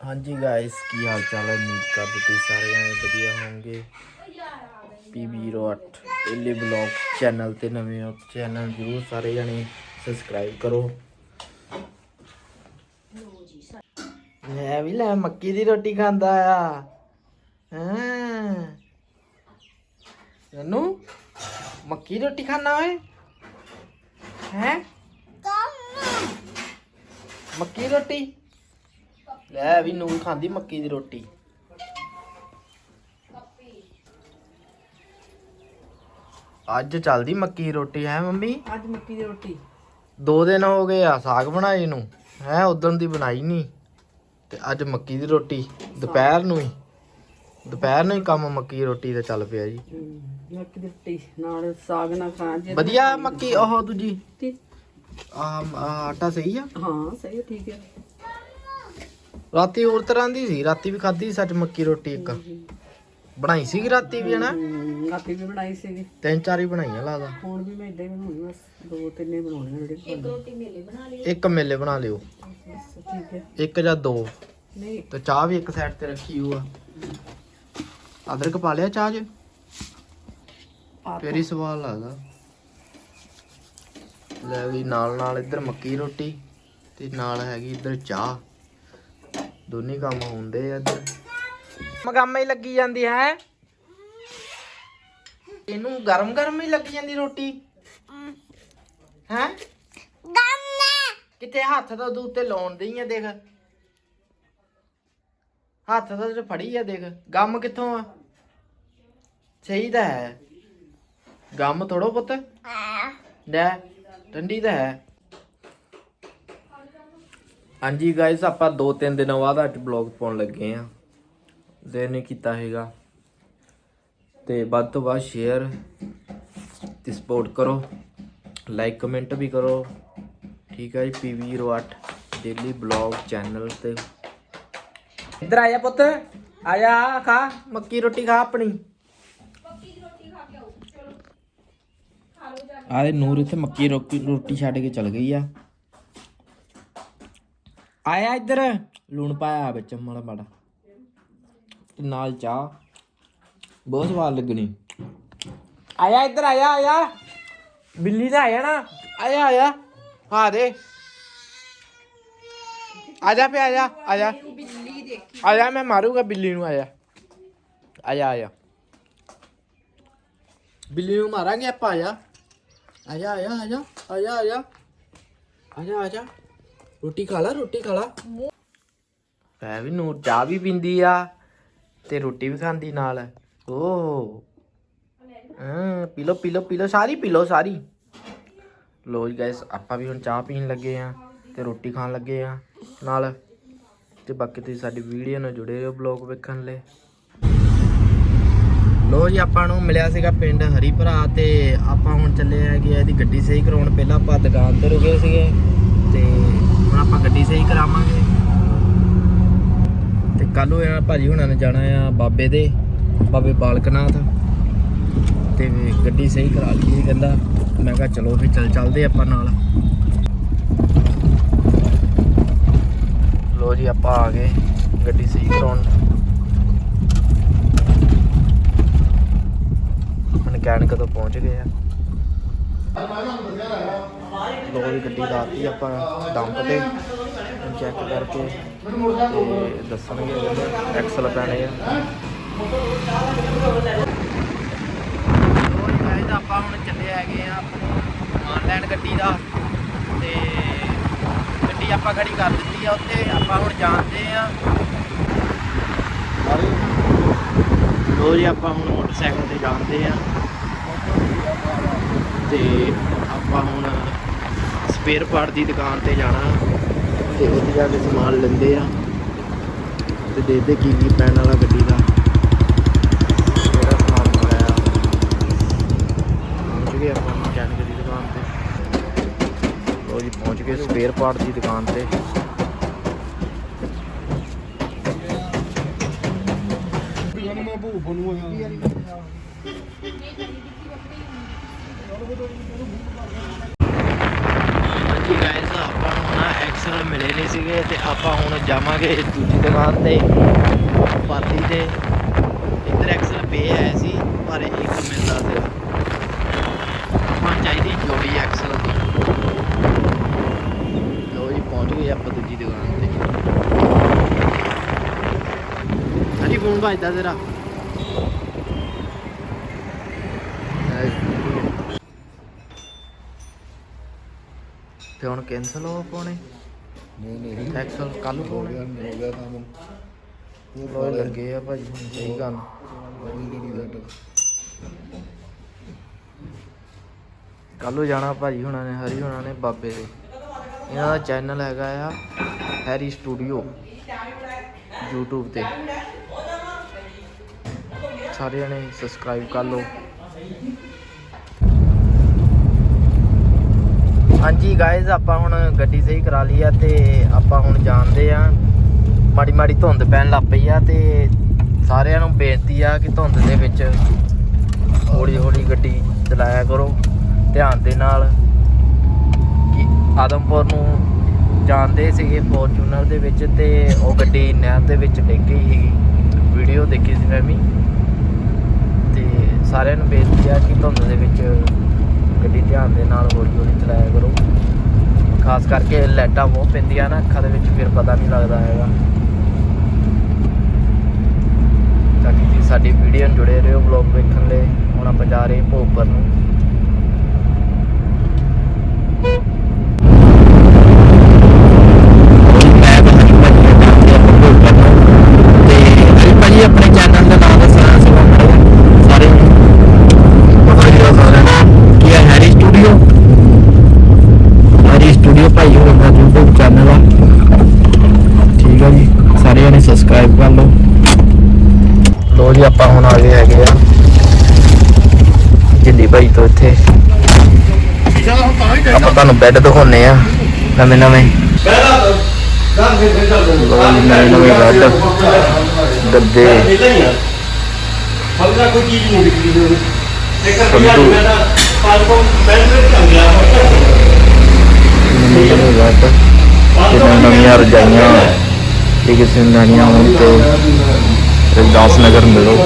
ਹਾਂਜੀ ਗਾਇਸ ਕੀ ਹਾਲ ਚਾਲ ਹੈ? ਉਮੀਦ ਕਰਦੇ ਤੁਸੀਂ ਸਾਰੇ ਜਣੇ ਵਧੀਆ ਹੋਵੋਗੇ। PB08 ਡੇਲੀ ਬਲੌਗ ਚੈਨਲ ਤੇ ਨਵੇਂ ਹੋ ਚੈਨਲ ਜਰੂਰ ਸਾਰੇ ਜਣੇ ਸਬਸਕ੍ਰਾਈਬ ਕਰੋ। ਲੈ ਵੀ ਲੈ ਮੱਕੀ ਦੀ ਰੋਟੀ ਖਾਂਦਾ ਆ। ਹਾਂ। ਨਨੂ ਮੱਕੀ ਦੀ ਰੋਟੀ ਖਾਣਾ ਓਏ। ਹੈ? ਮੱਕੀ ਰੋਟੀ? ਲੈ ਵੀ ਨੂਰ ਖਾਂਦੀ ਮੱਕੀ ਦੀ ਰੋਟੀ। ਅੱਜ ਚੱਲਦੀ ਮੱਕੀ ਦੀ ਰੋਟੀ ਹੈ ਮੰਮੀ? ਅੱਜ ਮੱਕੀ ਦੀ ਰੋਟੀ। ਦੋ ਦਿਨ ਹੋ ਗਏ ਆ ਸਾਗ ਬਣਾਏ ਨੂੰ ਹੈ ਉਦੋਂ ਦੀ ਬਣਾਈ ਨਹੀਂ ਤੇ ਅੱਜ ਮੱਕੀ ਦੀ ਰੋਟੀ ਦੁਪਹਿਰ ਨੂੰ ਹੀ। ਦੁਪਹਿਰ ਨੂੰ ਹੀ ਕੰਮ ਮੱਕੀ ਦੀ ਰੋਟੀ ਦਾ ਚੱਲ ਪਿਆ ਜੀ। ਮੱਕੀ ਦੀ ਰੋਟੀ ਨਾਲ ਸਾਗ ਨਾਲ ਖਾਣ ਜੇ ਵਧੀਆ ਮੱਕੀ ਉਹ ਦੂਜੀ। ਆ ਆਟਾ ਸਹੀ ਆ? ਹਾਂ ਸਹੀ ਠੀਕ ਹੈ ਰਾਤੀ ਹੋਰ ਤਰ੍ਹਾਂ ਦੀ ਸੀ ਰਾਤੀ ਵੀ ਖਾਧੀ ਸੱਚ ਮੱਕੀ ਰੋਟੀ ਇੱਕ। ਬਣਾਈ ਸੀ ਰਾਤੀ ਵੀ ਹਨਾ? ਹਮ, ਰਾਤੀ ਵੀ ਬਣਾਈ ਸੀਗੀ। ਤਿੰਨ ਚਾਰ ਹੀ ਬਣਾਈਆਂ ਲੱਗਦਾ। ਹੁਣ ਵੀ ਮੈਂ ਇਦਾਂ ਹੀ ਬਣਾਉਣੀ ਬਸ ਦੋ ਤਿੰਨ ਹੀ ਬਣਾਉਣੇ ਜਿਹੜੇ ਇੱਕ ਰੋਟੀ ਮੇਲੇ ਬਣਾ ਲਈ ਇੱਕ ਮੇਲੇ ਬਣਾ ਲਿਓ। ਠੀਕ ਹੈ। ਇੱਕ ਜਾਂ ਦੋ। ਨਹੀਂ। ਤੇ ਚਾਹ ਵੀ ਇੱਕ ਸਾਈਡ ਤੇ ਰੱਖੀ ਹੋਆ ਅਦਰਕ ਪਾ ਲਿਆ ਚਾਹ 'ਚ? ਪਾ ਫੇਰ ਹੀ ਸਵਾਦ ਲੱਗਦਾ। ਲੈ ਵੀ ਨਾਲ ਨਾਲ ਇੱਧਰ ਮੱਕੀ ਰੋਟੀ ਤੇ ਨਾਲ ਹੈਗੀ ਇੱਧਰ ਚਾਹ। ਦੋਨੇ ਕੰਮ ਹੁੰਦੇ ਆ ਇੱਧਰ। ਮਗਾਮਾ ਹੀ ਲੱਗੀ ਜਾਂਦੀ ਹੈ। ਇਹਨੂੰ ਗਰਮ ਗਰਮ ਹੀ ਲੱਗੀ ਜਾਂਦੀ ਰੋਟੀ। ਹੈ? ਕਿਤੇ ਹੱਥ ਤਾਂ ਉਹਦੇ ਉੱਤੇ ਲਾਉਣ ਦਈ ਆ ਦੇਖ। ਹੱਥ ਤਾਂ ਤੇ ਫੜੀ ਆ ਦੇਖ। ਗਮ ਕਿੱਥੋਂ ਆ? ਸਹੀ ਤਾਂ ਹੈ। ਗਮ ਥੋੜੋ ਪੁੱਤ। ਲੈ ਠੰਡੀ ਤਾਂ ਹੈ। ਹਾਂਜੀ ਗਾਇਸ ਆਪਾਂ ਦੋ ਤਿੰਨ ਦਿਨਾਂ ਬਾਅਦ ਅੱਜ ਬਲੌਗ ਪਾਉਣ ਲੱਗੇ ਆ ਦੇ ਨੇ ਕੀਤਾ ਹੈਗਾ। ਤੇ ਵੱਧ ਤੋਂ ਵੱਧ ਸ਼ੇਅਰ ਤੇ ਸਪੋਰਟ ਕਰੋ। ਲਾਈਕ ਕਮੈਂਟ ਵੀ ਕਰੋ। ਠੀਕ ਹੈ ਜੀ PV08 ਡੇਲੀ ਬਲੌਗ ਚੈਨਲ ਤੇ। ਇੱਧਰ ਆਇਆ ਪੁੱਤ। ਆਇਆ ਖਾ। ਮੱਕੀ ਰੋਟੀ ਖਾ ਆਪਣੀ। ਆਏ ਨੂਰ ਇੱਥੇ ਮੱਕੀ ਰੋਟੀ ਰੋਟੀ ਛੱਡ ਕੇ ਚਲ ਗਈ ਆ। ਆਇਆ ਇੱਧਰ? ਲੂਣ ਪਾਇਆ ਵਿੱਚ, ਮਾੜਾ ਮਾੜਾ। ਤੇ ਨਾਲ ਚਾਹ। ਬਹੁਤ ਸਵਾਦ ਲੱਗਣੀ। ਆਇਆ ਇੱਧਰ, ਆਇਆ ਆਇਆ। ਬਿੱਲੀ ਦਾ ਆਇਆ ਨਾ। ਆਇਆ ਆਇਆ। ਆ ਦੇ। ਆਜਾ ਪੇ ਆਜਾ ਆਜਾ ਆਜਾ ਮੈਂ ਮਾਰੂਗਾ ਬਿੱਲੀ ਨੂੰ ਆਜਾ ਆਜਾ ਆਜਾ ਬਿੱਲੀ ਨੂੰ ਮਾਰਾਂਗੇ ਆਪਾਂ ਆਜਾ ਆਜਾ ਆਜਾ ਆਜਾ ਆਜਾ ਆਜਾ ਆਜਾ ਆਜਾ ਰੋਟੀ ਖਾ ਲਾ, ਰੋਟੀ ਖਾ ਲਾ। ਐ ਵੀ ਨੂਰ, ਚਾਹ ਵੀ ਪੀਂਦੀ ਆ ਤੇ ਰੋਟੀ ਵੀ ਖਾਂਦੀ ਨਾਲ। ਓ। ਹਾਂ ਪੀ ਲੋ ਪੀ ਲੋ ਪੀ ਲੋ ਸਾਰੀ ਪੀ ਲੋ ਸਾਰੀ। ਲੋ ਜੀ ਗਾਇਸ ਆਪਾਂ ਵੀ ਹੁਣ ਚਾਹ ਪੀਣ ਲੱਗੇ ਆ ਤੇ ਰੋਟੀ ਖਾਣ ਲੱਗੇ ਆ ਨਾਲ। ਤੇ ਬਾਕੀ ਤੁਸੀਂ ਸਾਡੀ ਵੀਡੀਓ ਨਾਲ ਜੁੜੇ ਰਹੋ ਬਲੌਗ ਵੇਖਣ ਲਈ। ਲੋ ਜੀ, ਆਪਾਂ ਨੂੰ ਮਿਲਿਆ ਸੀਗਾ ਪਿੰਡ ਹਰੀ ਭਰਾ ਤੇ ਆਪਾਂ ਹੁਣ ਚੱਲੇ ਹੈਗੇ ਆ ਇਹਦੀ ਗੱਡੀ ਸਹੀ ਕਰਾਉਣ। ਪਹਿਲਾਂ ਆਪਾਂ ਦੁਕਾਨ ਤੇ ਰੁਕੇ ਸੀਗੇ। ਤੇ ਹੁਣ ਆਪਾਂ ਗੱਡੀ ਸਹੀ ਕਰਾਵਾਂਗੇ। ਤੇ ਕੱਲ ਨੂੰ ਆ ਭਾਜੀ ਹੁਣਾਂ ਨੇ ਜਾਣਾ ਆ ਬਾਬੇ ਦੇ, ਬਾਬੇ ਬਾਲਕਨਾਥ। ਤੇ ਗੱਡੀ ਸਹੀ ਕਰਾ ਲਈ ਕਹਿੰਦਾ। ਮੈਂ ਕਿਹਾ ਚਲੋ ਫਿਰ ਚੱਲ ਚੱਲਦੇ ਆਪਾਂ ਨਾਲ। ਲੋ ਜੀ, ਆਪਾਂ ਆ ਗਏ ਗੱਡੀ ਸਹੀ ਕਰਾਉਣ। ਮਕੈਨਿਕ ਤੋਂ ਪਹੁੰਚ ਗਏ ਆ। ਲੋ ਜੀ ਗੱਡੀ ਲਾਤੀ ਆਪਾਂ ਡੰਪ ਤੇ ਚੈੱਕ ਕਰਕੇ ਤੇ ਦੱਸਣਗੇ ਐਕਸਲ ਪੈਣੇ ਆ। ਆਪਾਂ ਹੁਣ ਚੱਲੇ ਹੈਗੇ ਆ ਲੈਣ ਗੱਡੀ ਦਾ ਤੇ ਗੱਡੀ ਆਪਾਂ ਖੜੀ ਕਰ ਦਿੱਤੀ ਆ ਉੱਥੇ ਆਪਾਂ ਹੁਣ ਜਾਂਦੇ ਆ। ਲੋ ਜੀ ਆਪਾਂ ਹੁਣ ਮੋਟਰਸਾਈਕਲ ਤੇ ਜਾਂਦੇ ਆ। ਤੇ ਆਪਾਂ ਹੁਣ ਸਪੇਅਰ ਪਾਰਟ ਦੀ ਦੁਕਾਨ ਤੇ ਜਾਣਾ ਤੇ ਉੱਥੇ ਜਾ ਕੇ ਸਮਾਨ ਲੈਂਦੇ ਆ ਤੇ ਦੇਖਦੇ ਕੀ ਕੀ ਪੈਣ ਵਾਲਾ ਗੱਡੀ ਦਾ। ਕਿਹੜਾ ਸਮਾਨ ਮੰਗਾਇਆ ਪਹੁੰਚ ਗਏ ਆਪਾਂ ਮਕੈਨਿਕ ਦੀ ਦੁਕਾਨ ਤੇ। ਲੋ ਜੀ, ਪਹੁੰਚ ਗਏ ਸਪੇਅਰ ਪਾਰਟ ਦੀ ਦੁਕਾਨ ਤੇ। ਹਾਂਜੀ ਗਾਇਸ ਆਪਾਂ ਨੂੰ ਨਾ ਐਕਸਲ ਮਿਲੇ ਨਹੀਂ ਸੀਗੇ ਤੇ ਆਪਾਂ ਹੁਣ ਜਾਵਾਂਗੇ ਦੂਜੀ ਦੁਕਾਨ ਤੇ ਪਾਤੀ ਤੇ। ਇੱਧਰ ਐਕਸਲ ਪੇ ਆਏ ਸੀ, ਪਰ ਇੱਕ ਮਿਲਦਾ ਸੀ। ਆਪਾਂ ਚਾਹੀਦੀ ਜੋੜੀ ਐਕਸਲ ਦੀ ਲੋ ਜੀ, ਪਹੁੰਚ ਗਏ ਆਪਾਂ ਦੂਜੀ ਦੁਕਾਨ ਤੇ। ਹਾਂਜੀ, ਫੋਨ ਵੱਜਦਾ ਤੇਰਾ। ਤੇ ਹੁਣ ਕੈਨਸਲ ਹੋ ਪਾਉਣੇ। ਨਹੀਂ ਨਹੀਂ। ਐਕਸਲ ਕੱਲ ਹੋ ਗਿਆ ਹੋ ਗਿਆ ਕੰਮ। ਲੋਏ ਲੱਗੇ ਆ ਭਾਜੀ ਹੁਣ ਸਹੀ ਗੱਲ। ਕੱਲ ਨੂੰ ਜਾਣਾ ਭਾਜੀ ਹੁਣਾਂ ਨੇ ਹਰੀ ਹੁਣਾਂ ਨੇ ਬਾਬੇ ਦੇ। ਇਹਨਾਂ ਦਾ ਚੈਨਲ ਹੈਗਾ ਆ ਹੈਰੀ ਸਟੂਡੀਓ YouTube ਤੇ। ਸਾਰੇ ਜਣੇ ਸਬਸਕ੍ਰਾਈਬ ਕਰ ਲਓ। ਹਾਂਜੀ ਗਾਇਜ਼ ਆਪਾਂ ਹੁਣ ਗੱਡੀ ਸਹੀ ਕਰਾ ਲਈ ਆ ਤੇ ਆਪਾਂ ਹੁਣ ਜਾਣਦੇ ਆ। ਮਾੜੀ ਮਾੜੀ ਧੁੰਦ ਪੈਣ ਲੱਗ ਪਈ ਆ ਤੇ ਸਾਰਿਆਂ ਨੂੰ ਬੇਨਤੀ ਆ ਕਿ ਧੁੰਦ ਦੇ ਵਿੱਚ ਹੌਲੀ ਹੌਲੀ ਗੱਡੀ ਚਲਾਇਆ ਕਰੋ, ਧਿਆਨ ਦੇ ਨਾਲ। ਕਿ ਆਦਮਪੁਰ ਨੂੰ ਜਾਂਦੇ ਸੀਗੇ ਫੋਰਚੂਨਰ ਦੇ ਵਿੱਚ ਤੇ ਉਹ ਗੱਡੀ ਨਹਿਰ ਦੇ ਵਿੱਚ ਡਿੱਗ ਗਈ ਸੀਗੀ ਵੀਡੀਓ ਦੇਖੀ ਸੀ ਮੈਂ ਵੀ। ਤੇ ਸਾਰਿਆਂ ਨੂੰ ਬੇਨਤੀ ਆ ਕਿ ਧੁੰਦ ਦੇ ਵਿੱਚ ਗੱਡੀ ਧਿਆਨ ਦੇ ਨਾਲ ਹੌਲੀ ਹੌਲੀ ਚਲਾਇਆ ਕਰੋ। ਖਾਸ ਕਰਕੇ ਲਾਈਟਾਂ ਬਹੁਤ ਪੈਂਦੀਆਂ ਨਾ, ਅੱਖਾਂ ਦੇ ਵਿੱਚ ਫਿਰ ਪਤਾ ਨਹੀਂ ਲੱਗਦਾ ਹੈਗਾ। ਤਾਂ ਕਿ ਸਾਡੀ ਵੀਡੀਓ ਨਾਲ ਜੁੜੇ ਰਹੋ ਵਲੌਗ ਵੇਖਣ ਲਈ। ਹੁਣ ਆਪਾਂ ਜਾ ਰਹੇ ਭੋਪਰ ਨੂੰ ਮੈਂ ਤਾਂ ਹਰੀ ਭਾਜੀ ਦਾ ਨਾਮ ਤੇ ਆਪਾਂ ਭੋਪਰ ਨੂੰ ਤੇ ਹਰੀ ਭਾਜੀ ਆਪਣੇ ਚੈਨਲ ਦਾ ਨਾਮ ਦੱਸਣਾ ਸਭ ਨੂੰ ਸਾਰੇ ਪਤਾ ਹੀ ਆ ਸਾਰਿਆਂ ਨੂੰ ਕੀ ਹੈ ਹੈਰੀ ਸਟੂਡੀਓ ਹੈਰੀ ਸਟੂਡੀਓ ਭਾਈ ਹੋਰਾਂ ਦਾ YouTube ਚੈਨਲ ਆ ਠੀਕ ਆ ਜੀ ਸਾਰੇ ਜਣੇ ਸਬਸਕ੍ਰਾਈਬ ਕਰ ਲਓ ਲੋ ਆਪਾਂ ਹੁਣ ਆ ਗਏ ਹੈਗੇ ਆ। ਜਿੱਲੀ ਭਾਈ ਤੋਂ ਇੱਥੇ। ਆਪਾਂ ਤੁਹਾਨੂੰ ਬੈੱਡ ਦਿਖਾਉਨੇ ਆ। ਨਵੇਂ ਨਵੇਂ। ਨਵੇਂ ਨਵੇਂ ਬੈੱਡ ਗੱਦੇ। ਹਲਕਾ ਕੋਈ ਚੀਜ਼ ਨਹੀਂ ਵਿਕਦੀ ਇੱਕ ਰੁਪਿਆ ਮੈਂ ਤਾਂ 500 ਮਿੰਟ ਵਿੱਚ ਚੱਲ ਨਵੇਂ ਬੈੱਡ ਤੇ ਨਵੀਆਂ ਨਵੀਆਂ ਰਜਾਈਆਂ। ਇਹ ਕਿਸੇ ਨੂੰ ਲੈਣੀਆਂ ਹੋਣ ਤੇ। ദാസ്നഗർ ഉണ്ടല്ലോ